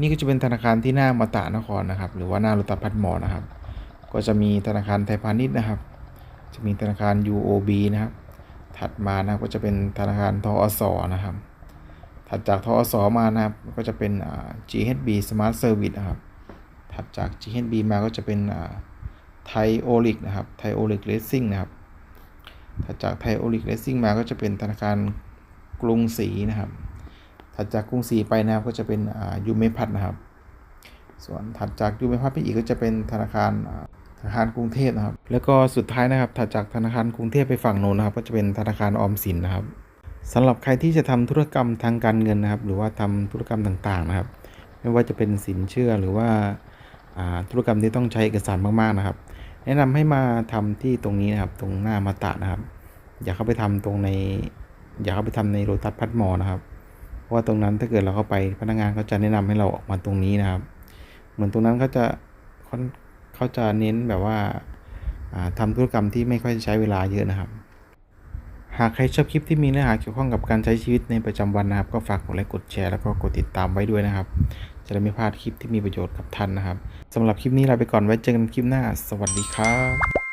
นี่ก็จะเป็นธนาคารที่หน้ามาตานครนะครับ หรือว่าหน้าโรตัสพัดหมอนะครับ ก็จะมีธนาคารไทยพาณิชย์นะครับ จะมีธนาคาร UOB นะครับ ถัดมานะก็จะเป็นธนาคารทอสนะครับ ถัดจากทอสมานะครับก็จะเป็นอ่า GHB Smart Service นะครับ ถัดจาก GHB มาก็จะเป็นไทยโอลิกนะครับ ไทยโอลิกเลสซิ่งนะครับ ถัดจากไทยโอลิกเลสซิ่งมาก็จะเป็นธนาคารกรุงศรีนะครับ ถัดจากกรุงศรีไปนะครับก็จะเป็นยูเมพัทนะครับ ส่วนถัดจากยูเมพัทไปอีกก็จะเป็นธนาคารธนาคารกรุงเทพนะครับ แล้วก็สุดท้ายนะครับถัดจากธนาคารกรุงเทพไปฝั่งโน้นนะครับ ก็จะเป็นธนาคารออมสินนะครับสำหรับใครที่จะทำธุรกรรมทางการเงินนะครับ หรือว่าทำธุรกรรมต่างๆนะครับ ไม่ว่าจะเป็นสินเชื่อหรือว่าธุรกรรมที่ต้องใช้เอกสารมากๆนะครับ แนะนำให้มาทำที่ตรงนี้นะครับ ตรงหน้ามาตะนะครับ อย่าเข้าไปทำตรงใน อย่าเข้าไปทำในโรตัสพัดหมอนะครับ ราะว่าตรงนั้นถ้าเกิดเราเข้าไปพนักงานก็จะแนะนำให้เราออกมาตรงนี้นะครับ เหมือนตรงนั้นเขาจะเขาเขาจะเน้นแบบว่าอ่าทำธุรกรรมที่ไม่ค่อยใช้เวลาเยอะนะครับ หากใครชอบคลิปที่มีเนื้อหาเกี่ยวข้องกับการใช้ชีวิตในประจำวันนะครับ ก็ฝากกดไลค์กดแชร์แล้วก็กดติดตามไว้ด้วยนะครับ จะได้ไม่พลาดคลิปที่มีประโยชน์กับท่านนะครับสำหรับคลิปนี้ลาไปก่อนไว้เจอกันคลิปหน้า สวัสดีครับ